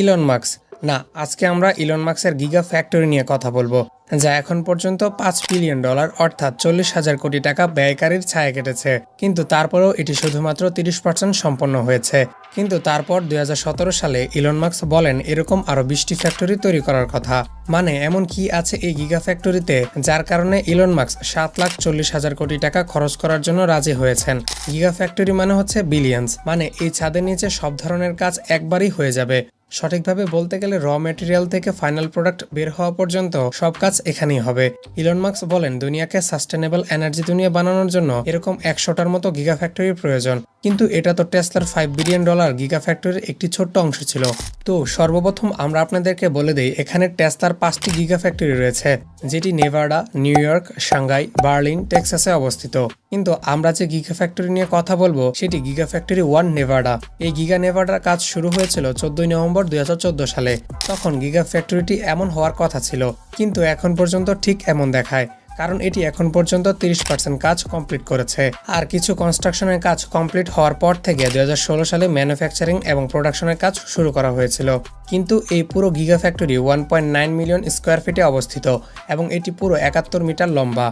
Elon marks না, আজকে আমরা ইলন মার্কসের গিগা ফ্যাক্টরি নিয়ে কথা বলব, যা এখন পর্যন্ত পাঁচ বিলিয়ন ডলার অর্থাৎ চল্লিশ হাজার কোটি টাকা ব্যয়কারীর ছায়া কেটেছে। কিন্তু তারপরেও এটি শুধুমাত্র তিরিশ পার্সেন্ট সম্পন্ন হয়েছে। কিন্তু তারপর দুই হাজার সতেরো সালে ইলন মার্কস বলেন, এরকম আরও বিশটি ফ্যাক্টরি তৈরি করার কথা। মানে এমন কি আছে এই গিগা ফ্যাক্টরিতে যার কারণে ইলন মার্কস সাত লাখ চল্লিশ হাজার কোটি টাকা খরচ করার জন্য রাজি হয়েছেন। গিগা ফ্যাক্টরি মানে হচ্ছে বিলিয়ন্স মানে এই ছাদের নিচে সব ধরনের কাজ একবারই হয়ে যাবে। সঠিকভাবে বলতে গেলে র মেটেরিয়াল থেকে ফাইনাল প্রোডাক্ট বের হওয়া পর্যন্ত সব কাজ এখানেই হবে। ইলন মার্কস বলেন, দুনিয়াকে সাস্টেনেবল এনার্জি দুনিয়া বানানোর জন্য এরকম একশোটার মতো গিগা ফ্যাক্টরির প্রয়োজন। কিন্তু এটা তো টেসলার ফাইভ বিলিয়ন ডলার গিগা ফ্যাক্টরির একটি ছোট্ট অংশ ছিল। তো সর্বপ্রথম আমরা আপনাদেরকে বলে দেই, এখানে টেসলার পাঁচটি গিগা ফ্যাক্টরি রয়েছে, যেটি Nevada, New York Shanghai Berlin, টেক্সাসে অবস্থিত। কিন্তু আমরা যে গিগা ফ্যাক্টরি নিয়ে কথা বলব, সেটি গিগা ফ্যাক্টরি ওয়ান নেভাডা। এই গিগা নেভাডার কাজ শুরু হয়েছিল চোদ্দই নভেম্বর দুই হাজার চোদ্দ সালে। তখন গিগা ফ্যাক্টরিটি এমন হওয়ার কথা ছিল, কিন্তু এখন পর্যন্ত ঠিক এমন দেখায়। কারণ এটি এখন পর্যন্ত তিরিশ পার্সেন্ট কাজ কমপ্লিট করেছে। আর কিছু কনস্ট্রাকশনের কাজ কমপ্লিট হওয়ার পর থেকে দু হাজার ষোলো সালে ম্যানুফ্যাকচারিং এবং প্রোডাকশনের কাজ শুরু করা হয়েছিল। কিন্তু এই পুরো giga factory one point nine million square ফিটে অবস্থিত এবং এটি পুরো একাত্তর মিটার লম্বা।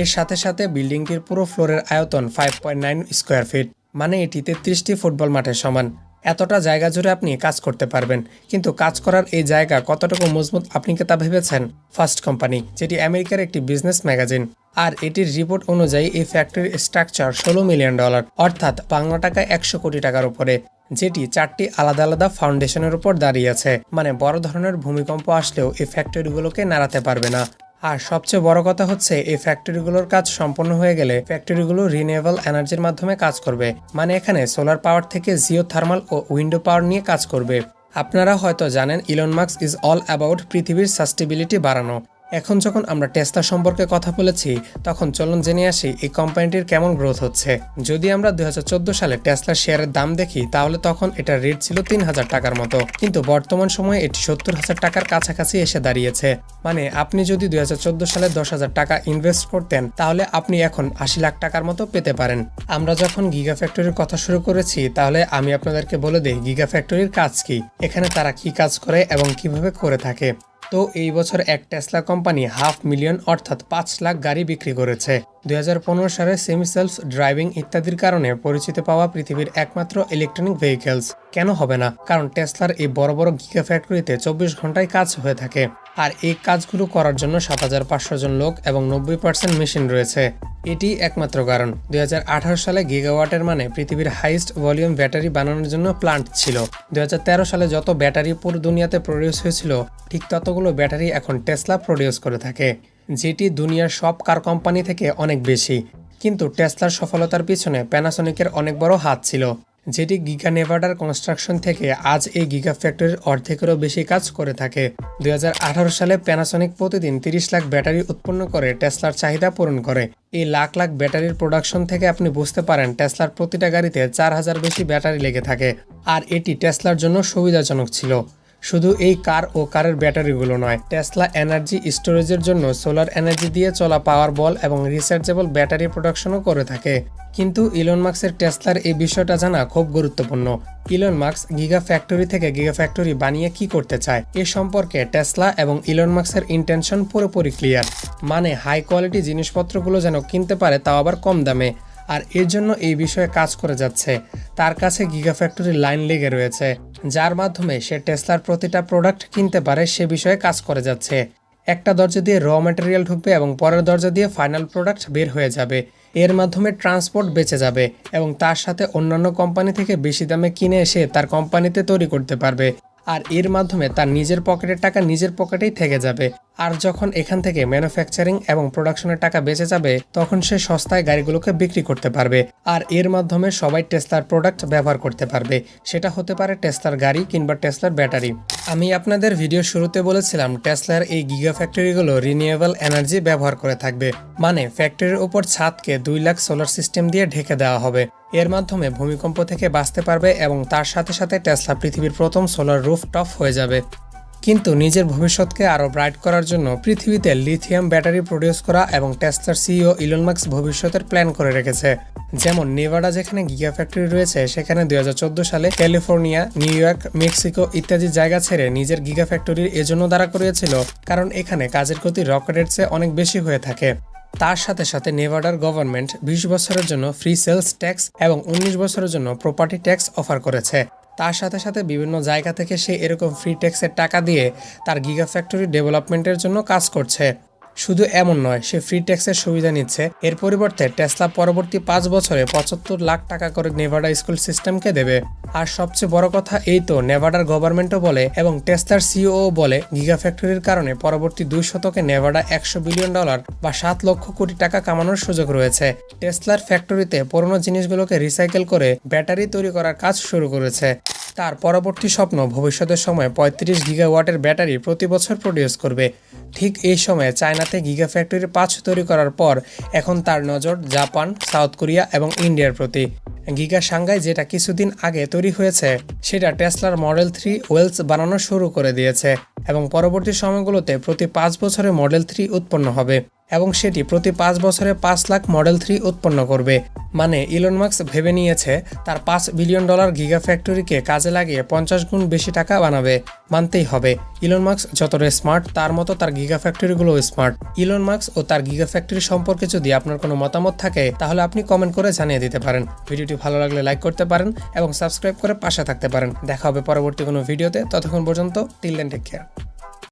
এর সাথে সাথে বিল্ডিংটির পুরো ফ্লোরের আয়তন five point nine square feet মানে এটি তেত্রিশটি ফুটবল মাঠের সমান। এতটা জায়গা জুড়ে আপনি কাজ করতে পারবেন। কিন্তু কাজ করার এই জায়গা কতটুকু মজবুত আপনি কি তা ভেবেছেন? ফার্স্ট কোম্পানি, যেটি আমেরিকার একটি বিজনেস ম্যাগাজিন। আর এটির রিপোর্ট অনুযায়ী এই ফ্যাক্টরির স্ট্রাকচার ষোলো মিলিয়ন ডলার, অর্থাৎ বাংলা টাকা একশো কোটি টাকার উপরে, যেটি চারটি আলাদা আলাদা ফাউন্ডেশনের উপর দাঁড়িয়ে আছে। মানে বড় ধরনের ভূমিকম্প আসলেও এই ফ্যাক্টরিগুলোকে নাড়াতে পারবে না। আর সবচেয়ে বড় কথা হচ্ছে, এই ফ্যাক্টরিগুলোর কাজ সম্পন্ন হয়ে গেলে ফ্যাক্টরিগুলো রিনিউয়েবল এনার্জির মাধ্যমে কাজ করবে। মানে এখানে সোলার পাওয়ার থেকে জিও থার্মাল ও উইন্ডো পাওয়ার নিয়ে কাজ করবে। আপনারা হয়তো জানেন Elon Musk is all about পৃথিবীর সাস্টেবিলিটি বাড়ানো। এখন যখন আমরা টেসলা সম্পর্কে কথা বলেছি, তখন চলুন জেনে আসি এই কোম্পানিটির কেমন গ্রোথ হচ্ছে। যদি আমরা দুই সালে টেসলার শেয়ারের দাম দেখি, তাহলে তখন এটার রেট ছিল তিন হাজার টাকার মতো। কিন্তু বর্তমান সময়ে এটি সত্তর হাজার টাকার কাছাকাছি এসে দাঁড়িয়েছে। মানে আপনি যদি দুই হাজার চোদ্দ সালে দশ হাজার টাকা ইনভেস্ট করতেন, তাহলে আপনি এখন আশি লাখ টাকার মতো পেতে পারেন। আমরা যখন গিগা ফ্যাক্টরির কথা শুরু করেছি, তাহলে আমি আপনাদেরকে বলে দিই গিগা ফ্যাক্টরির কাজ কি? এখানে তারা কি কাজ করে এবং কীভাবে করে থাকে? তো এই বছর এক টেসলা কোম্পানি হাফ মিলিয়ন অর্থাৎ পাঁচ লাখ গাড়ি বিক্রি করেছে। দুই হাজার পনেরো সালে সেমি সেলফ ড্রাইভিং ইত্যাদির কারণে পরিচিত পাওয়া পৃথিবীর একমাত্র ইলেকট্রনিক ভেহিকেলস কেন হবে না? কারণ টেসলার এই বড় বড় গিগা ফ্যাক্টরিতে চব্বিশ ঘন্টায় কাজ হয়ে থাকে। আর এই কাজগুলো করার জন্য সাত হাজার পাঁচশো জন লোক এবং নব্বই পার্সেন্ট মেশিন রয়েছে। এটি একমাত্র কারণ। দু হাজার আঠারো সালে গিগাওয়াটের মানে পৃথিবীর হাইস্ট ভলিউম ব্যাটারি বানানোর জন্য প্লান্ট ছিল। দু হাজার তেরো সালে যত ব্যাটারি পুরো দুনিয়াতে প্রডিউস হয়েছিল, ঠিক ততগুলো ব্যাটারি এখন টেসলা প্রডিউস করে থাকে। যেটি দুনিয়ার সব কার কোম্পানি থেকে অনেক বেশি। কিন্তু টেসলার সফলতার পিছনে প্যানাসনিকের অনেক বড় হাত ছিল। যেটি গিগা নেভাডার কনস্ট্রাকশন থেকে আজ এই গিগা ফ্যাক্টরির অর্ধেকেরও বেশি কাজ করে থাকে। দু হাজার আঠারো সালে প্যানাসনিক প্রতিদিন তিরিশ লাখ ব্যাটারি উৎপন্ন করে, টেসলার চাহিদা পূরণ করে। এই লাখ লাখ ব্যাটারির প্রোডাকশন থেকে আপনি বুঝতে পারেন, টেসলার প্রতিটা গাড়িতে চার হাজার বেশি ব্যাটারি লেগে থাকে। আর এটি টেসলার জন্য সুবিধাজনক ছিল। শুধু এই কার ও কারের ব্যাটারিগুলো নয়, টেসলা এনার্জি স্টোরেজের জন্য সোলার এনার্জি দিয়ে চলা পাওয়ার বল এবং রিচার্জেবল ব্যাটারি প্রোডাকশনও করে থাকে। কিন্তু ইলন মার্কসের টেসলার এই বিষয়টা জানা খুব গুরুত্বপূর্ণ। ইলন মার্কস গিগা ফ্যাক্টরি থেকে গিগা ফ্যাক্টরি বানিয়ে কি করতে চায়? এ সম্পর্কে টেসলা এবং ইলন মার্কসের ইন্টেনশন পুরোপুরি ক্লিয়ার। মানে হাই কোয়ালিটি জিনিসপত্রগুলো যেন কিনতে পারে তাও আবার কম দামে। আর এর জন্য এই বিষয়ে কাজ করে যাচ্ছে। তার কাছে গিগা ফ্যাক্টরির লাইন লেগে রয়েছে। যার মাধ্যমে সে টেসলার প্রতিটা প্রোডাক্ট কিনতে পারে সে বিষয়ে কাজ করে যাচ্ছে। একটা দরজা দিয়ে র ম্যাটেরিয়াল ঢুকবে এবং পরের দরজা দিয়ে ফাইনাল প্রোডাক্ট বের হয়ে যাবে। এর মাধ্যমে ট্রান্সপোর্ট বেঁচে যাবে এবং তার সাথে অন্যান্য কোম্পানি থেকে বেশি দামে কিনে এসে তার কোম্পানিতে তৈরি করতে পারবে। আর এর মাধ্যমে তার নিজের পকেটের টাকা নিজের পকেটেই থেকে যাবে। আর যখন এখান থেকে ম্যানুফ্যাকচারিং এবং প্রোডাকশনের টাকা বেঁচে যাবে, তখন সে সস্তায় গাড়িগুলোকে বিক্রি করতে পারবে। আর এর মাধ্যমে সবাই টেসলার প্রোডাক্ট ব্যবহার করতে পারবে। সেটা হতে পারে টেসলার গাড়ি কিংবা টেসলার ব্যাটারি। আমি আপনাদের ভিডিও শুরুতে বলেছিলাম, টেসলার এই গিগা ফ্যাক্টরিগুলো রিনিউয়েবল এনার্জি ব্যবহার করে থাকবে। মানে ফ্যাক্টরির উপর ছাদকে দুই লাখ সোলার সিস্টেম দিয়ে ঢেকে দেওয়া হবে। এর মাধ্যমে ভূমিকম্প থেকে বাঁচতে পারবে এবং তার সাথে সাথে টেসলা পৃথিবীর প্রথম সোলার রুফ টপ হয়ে যাবে। কিন্তু নিজের ভবিষ্যৎকে আরও ব্রাইট করার জন্য পৃথিবীতে লিথিয়াম ব্যাটারি প্রডিউস করা এবং টেসলার সিইও ইলন ভবিষ্যতের প্ল্যান করে রেখেছে। যেমন নেভাডা, যেখানে গিগা ফ্যাক্টরি রয়েছে, সেখানে দুই হাজার চোদ্দ সালে ক্যালিফোর্নিয়া, নিউ ইয়র্ক, মেক্সিকো ইত্যাদি জায়গা ছেড়ে নিজের গিগা ফ্যাক্টরির এজন্য দাঁড়া করিয়েছিল, কারণ এখানে কাজের গতি রকেটের চেয়ে অনেক বেশি হয়ে থাকে। তার সাথে সাথে নেভাডার গভর্নমেন্ট বিশ বছরের জন্য ফ্রি সেলস ট্যাক্স এবং উনিশ বছরের জন্য প্রপার্টি ট্যাক্স অফার করেছে। তার সাথে সাথে বিভিন্ন জায়গা থেকে সে এরকম ফ্রি ট্যাক্সের টাকা দিয়ে তার গিগা ফ্যাক্টরি ডেভেলপমেন্টের জন্য কাজ করছে। শুধু এমন নয়, সে ফ্রি ট্যাক্সের সুবিধা নিচ্ছে। এর পরিবর্তে টেসলা পরবর্তী পাঁচ বছরে পঁচাত্তর লাখ টাকা করে নেভাডা স্কুল সিস্টেমকে দেবে। আর সবচেয়ে বড় কথা, এই তো নেভাডার গভর্নমেন্টও বলে এবং টেসলার সিও বলে গিগা ফ্যাক্টরির কারণে পরবর্তী দুই শতকে নেভাডা একশো বিলিয়ন ডলার বা সাত লক্ষ কোটি টাকা কামানোর সুযোগ রয়েছে। টেসলার ফ্যাক্টরিতে পুরনো জিনিসগুলোকে রিসাইকেল করে ব্যাটারি তৈরি করার কাজ শুরু করেছে। তার পরবর্তী স্বপ্ন ভবিষ্যতের সময় পঁয়ত্রিশ গিগাওয়াটের ব্যাটারি প্রতি বছর প্রডিউস করবে। ঠিক এই সময়ে চায়নাতে গিগা ফ্যাক্টরি পাঁচ তৈরি করার পর এখন তার নজর জাপান, সাউথ কোরিয়া এবং ইন্ডিয়ার প্রতি। গিগা সাংঘাই যেটা কিছুদিন আগে তৈরি হয়েছে, সেটা টেসলার মডেল থ্রি ওয়েলস বানানো শুরু করে দিয়েছে এবং পরবর্তী সময়গুলোতে প্রতি পাঁচ বছরে মডেল থ্রি উৎপন্ন হবে। এবং সেটি প্রতি পাঁচ বছরে পাঁচ লাখ মডেল থ্রি উৎপন্ন করবে। মানে ইলন মার্কস ভেবে নিয়েছে, তার পাঁচ বিলিয়ন ডলার গিগা ফ্যাক্টরিকে কাজে লাগিয়ে পঞ্চাশ গুণ বেশি টাকা বানাবে। মানতেই হবে, ইলন মার্কস যতটা স্মার্ট, তার মতো তার গিগা ফ্যাক্টরিগুলো স্মার্ট। ইলন মার্কস ও তার গিগা ফ্যাক্টরি সম্পর্কে যদি আপনার কোনো মতামত থাকে, তাহলে আপনি কমেন্ট করে জানিয়ে দিতে পারেন। ভিডিওটি ভালো লাগলে লাইক করতে পারেন এবং সাবস্ক্রাইব করে পাশে থাকতে পারেন। দেখা হবে পরবর্তী কোনো ভিডিওতে, ততক্ষণ পর্যন্ত টিল দেন টেক কেয়ার